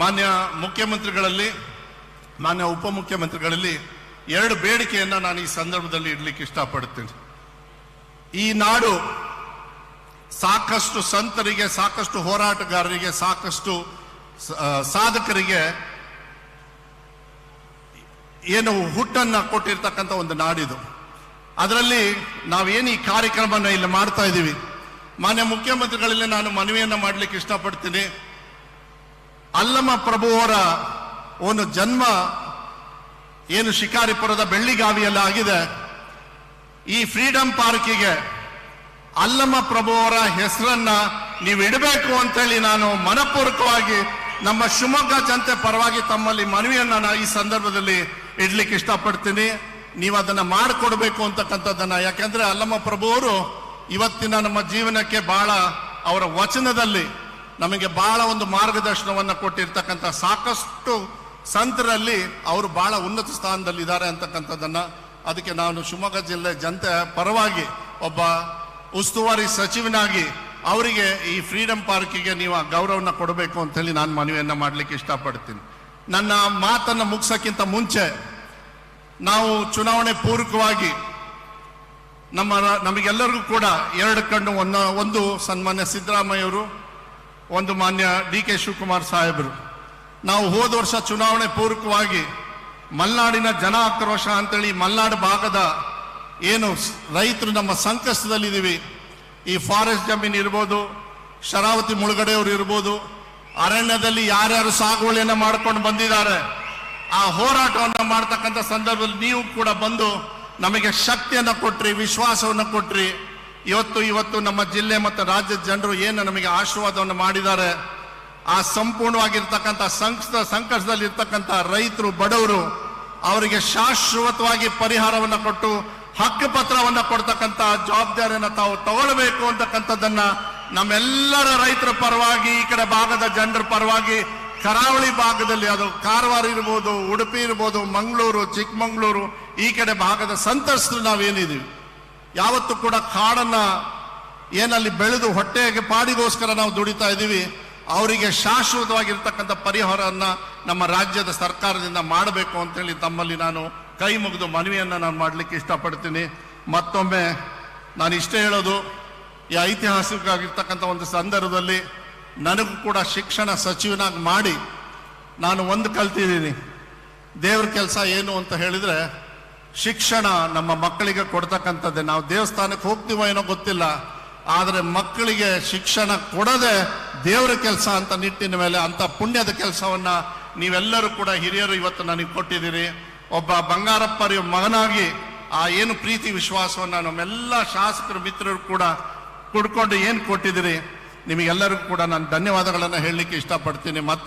ಮಾನ್ಯ ಮುಖ್ಯಮಂತ್ರಿಗಳಲ್ಲಿ, ಮಾನ್ಯ ಉಪಮುಖ್ಯಮಂತ್ರಿಗಳಲ್ಲಿ ಎರಡು ಬೇಡಿಕೆಯನ್ನು ನಾನು ಈ ಸಂದರ್ಭದಲ್ಲಿ ಇಡ್ಲಿಕ್ಕೆ ಇಷ್ಟಪಡ್ತೀನಿ. ಈ ನಾಡು ಸಾಕಷ್ಟು ಸಂತರಿಗೆ, ಸಾಕಷ್ಟು ಹೋರಾಟಗಾರರಿಗೆ, ಸಾಕಷ್ಟು ಸಾಧಕರಿಗೆ ಏನು ಹುಟ್ಟನ್ನು ಕೊಟ್ಟಿರ್ತಕ್ಕಂಥ ಒಂದು ನಾಡಿದು. ಅದರಲ್ಲಿ ನಾವೇನು ಈ ಕಾರ್ಯಕ್ರಮನ ಇಲ್ಲಿ ಮಾಡ್ತಾ ಇದ್ದೀವಿ. ಮಾನ್ಯ ಮುಖ್ಯಮಂತ್ರಿಗಳಲ್ಲಿ ನಾನು ಮನವಿಯನ್ನು ಮಾಡಲಿಕ್ಕೆ ಇಷ್ಟಪಡ್ತೀನಿ. ಅಲ್ಲಮ ಪ್ರಭುವರ ಒಂದು ಜನ್ಮ ಏನು ಶಿಕಾರಿಪುರದ ಬೆಳ್ಳಿಗಾವಿಯಲ್ಲಿ ಆಗಿದೆ. ಈ ಫ್ರೀಡಂ ಪಾರ್ಕಿಗೆ ಅಲ್ಲಮ ಪ್ರಭುವರ ಹೆಸರನ್ನ ನೀವು ಇಡಬೇಕು ಅಂತೇಳಿ ನಾನು ಮನಪೂರ್ವಕವಾಗಿ ನಮ್ಮ ಶಿವಮೊಗ್ಗ ಜನತೆ ಪರವಾಗಿ ತಮ್ಮಲ್ಲಿ ಮನವಿಯನ್ನ ನಾನು ಈ ಸಂದರ್ಭದಲ್ಲಿ ಇಡ್ಲಿಕ್ಕೆ ಇಷ್ಟಪಡ್ತೀನಿ. ನೀವು ಅದನ್ನ ಮಾಡಿಕೊಡ್ಬೇಕು ಅಂತಕ್ಕಂಥದ್ದನ್ನ. ಯಾಕೆಂದ್ರೆ ಅಲ್ಲಮ್ಮ ಪ್ರಭುವರು ಇವತ್ತಿನ ನಮ್ಮ ಜೀವನಕ್ಕೆ ಬಹಳ ಅವರ ವಚನದಲ್ಲಿ ನಮಗೆ ಬಹಳ ಒಂದು ಮಾರ್ಗದರ್ಶನವನ್ನ ಕೊಟ್ಟಿರ್ತಕ್ಕಂಥ ಸಾಕಷ್ಟು ಸಂತರಲ್ಲಿ ಅವರು ಬಹಳ ಉನ್ನತ ಸ್ಥಾನದಲ್ಲಿದ್ದಾರೆ ಅಂತಕ್ಕಂಥದ್ದನ್ನ ಅದಕ್ಕೆ ನಾನು ಶಿವಮೊಗ್ಗ ಜಿಲ್ಲೆ ಜನತೆ ಪರವಾಗಿ ಒಬ್ಬ ಉಸ್ತುವಾರಿ ಸಚಿವನಾಗಿ ಅವರಿಗೆ ಈ ಫ್ರೀಡಂ ಪಾರ್ಕಿಗೆ ನೀವು ಆ ಗೌರವನ ಕೊಡಬೇಕು ಅಂತ ಹೇಳಿ ನಾನು ಮನವಿಯನ್ನ ಮಾಡಲಿಕ್ಕೆ ಇಷ್ಟಪಡ್ತೀನಿ. ನನ್ನ ಮಾತನ್ನ ಮುಗಿಸೋಕ್ಕಿಂತ ಮುಂಚೆ ನಾವು ಚುನಾವಣೆ ಪೂರ್ವಕವಾಗಿ ನಮ್ಮ ನಮಗೆಲ್ಲರಿಗೂ ಕೂಡ ಎರಡು ಕಣ್ಣು ಒಂದು ಒಂದು ಸನ್ಮಾನ್ಯ ಸಿದ್ದರಾಮಯ್ಯವರು ಒಂದು ಮಾನ್ಯ ಡಿ ಕೆ ಶಿವಕುಮಾರ್ ಸಾಹೇಬರು. ನಾವು ಹೋದ ವರ್ಷ ಚುನಾವಣೆ ಪೂರ್ವಕವಾಗಿ ಮಲೆನಾಡಿನ ಜನ ಆಕ್ರೋಶ ಅಂತೇಳಿ ಮಲೆನಾಡು ಭಾಗದ ಏನು ರೈತರು ನಮ್ಮ ಸಂಕಷ್ಟದಲ್ಲಿದ್ದೀವಿ. ಈ ಫಾರೆಸ್ಟ್ ಜಮೀನು ಇರ್ಬೋದು, ಶರಾವತಿ ಮುಳುಗಡೆಯವರು ಇರ್ಬೋದು, ಅರಣ್ಯದಲ್ಲಿ ಯಾರ್ಯಾರು ಸಾಗುವಳಿಯನ್ನು ಮಾಡ್ಕೊಂಡು ಬಂದಿದ್ದಾರೆ, ಆ ಹೋರಾಟವನ್ನು ಮಾಡ್ತಕ್ಕಂಥ ಸಂದರ್ಭದಲ್ಲಿ ನೀವು ಕೂಡ ಬಂದು ನಮಗೆ ಶಕ್ತಿಯನ್ನು ಕೊಟ್ರಿ, ವಿಶ್ವಾಸವನ್ನು ಕೊಟ್ರಿ. ಇವತ್ತು ಇವತ್ತು ನಮ್ಮ ಜಿಲ್ಲೆ ಮತ್ತು ರಾಜ್ಯದ ಜನರು ಏನು ನಮಗೆ ಆಶೀರ್ವಾದವನ್ನು ಮಾಡಿದ್ದಾರೆ, ಆ ಸಂಪೂರ್ಣವಾಗಿರ್ತಕ್ಕಂಥ ಸಂಕಷ್ಟ ಸಂಕಷ್ಟದಲ್ಲಿ ಇರ್ತಕ್ಕಂಥ ರೈತರು, ಬಡವರು, ಅವರಿಗೆ ಶಾಶ್ವತವಾಗಿ ಪರಿಹಾರವನ್ನು ಕೊಟ್ಟು ಹಕ್ಕು ಪತ್ರವನ್ನು ಕೊಡ್ತಕ್ಕಂಥ ಜವಾಬ್ದಾರಿಯನ್ನು ತಾವು ತಗೊಳ್ಬೇಕು ಅಂತಕ್ಕಂಥದ್ದನ್ನ ನಮ್ಮೆಲ್ಲರ ರೈತರ ಪರವಾಗಿ, ಈ ಕಡೆ ಭಾಗದ ಜನರ ಪರವಾಗಿ, ಕರಾವಳಿ ಭಾಗದಲ್ಲಿ ಅದು ಕಾರವಾರ ಇರ್ಬೋದು, ಉಡುಪಿ ಇರ್ಬೋದು, ಮಂಗಳೂರು, ಚಿಕ್ಕಮಂಗ್ಳೂರು, ಈ ಕಡೆ ಭಾಗದ ಸಂತಸ್ತರು ನಾವೇನಿದೀವಿ ಯಾವತ್ತೂ ಕೂಡ ಕಾಡನ್ನ ಏನಲ್ಲಿ ಬೆಳೆದು ಹೊಟ್ಟೆಗೆ ಪಾಡಿಗೋಸ್ಕರ ನಾವು ದುಡಿತಾ ಇದ್ದೀವಿ. ಅವರಿಗೆ ಶಾಶ್ವತವಾಗಿರ್ತಕ್ಕಂಥ ಪರಿಹಾರವನ್ನ ನಮ್ಮ ರಾಜ್ಯದ ಸರ್ಕಾರದಿಂದ ಮಾಡಬೇಕು ಅಂತೇಳಿ ತಮ್ಮಲ್ಲಿ ನಾನು ಕೈ ಮುಗಿದು ಮನವಿಯನ್ನು ನಾನು ಮಾಡಲಿಕ್ಕೆ ಇಷ್ಟಪಡ್ತೀನಿ. ಮತ್ತೊಮ್ಮೆ ನಾನು ಇಷ್ಟೇ ಹೇಳೋದು, ಈ ಐತಿಹಾಸಿಕವಾಗಿರ್ತಕ್ಕಂಥ ಒಂದು ಸಂದರ್ಭದಲ್ಲಿ ನನಗೂ ಕೂಡ ಶಿಕ್ಷಣ ಸಚಿವನಾಗಿ ಮಾಡಿ ನಾನು ಒಂದು ಕಲ್ತಿದ್ದೀನಿ. ದೇವ್ರ ಕೆಲಸ ಏನು ಅಂತ ಹೇಳಿದ್ರೆ ಶಿಕ್ಷಣ ನಮ್ಮ ಮಕ್ಕಳಿಗೆ ಕೊಡ್ತಕ್ಕಂಥದ್ದೇ. ನಾವು ದೇವಸ್ಥಾನಕ್ಕೆ ಹೋಗ್ತೀವೋ ಏನೋ ಗೊತ್ತಿಲ್ಲ. ಆದರೆ ಮಕ್ಕಳಿಗೆ ಶಿಕ್ಷಣ ಕೊಡದೆ ದೇವರ ಕೆಲಸ ಅಂತ ನಿಟ್ಟಿನ ಮೇಲೆ ಅಂತ ಪುಣ್ಯದ ಕೆಲಸವನ್ನ ನೀವೆಲ್ಲರೂ ಕೂಡ ಹಿರಿಯರು ಇವತ್ತು ನನಗೆ ಕೊಟ್ಟಿದ್ದೀರಿ. ಒಬ್ಬ ಬಂಗಾರಪ್ಪರ ಮಗನಾಗಿ ಆ ಏನು ಪ್ರೀತಿ ವಿಶ್ವಾಸವನ್ನ ನಮ್ಮೆಲ್ಲ ಶಾಸಕರು, ಮಿತ್ರರು ಕೂಡ ಕುಡ್ಕೊಂಡು ಏನು ಕೊಟ್ಟಿದ್ದೀರಿ? ನಿಮಗೆಲ್ಲರಿಗೂ ಕೂಡ ನಾನು ಧನ್ಯವಾದಗಳನ್ನು ಹೇಳಲಿಕ್ಕೆ ಇಷ್ಟಪಡ್ತೀನಿ. ಮತ್ತೆ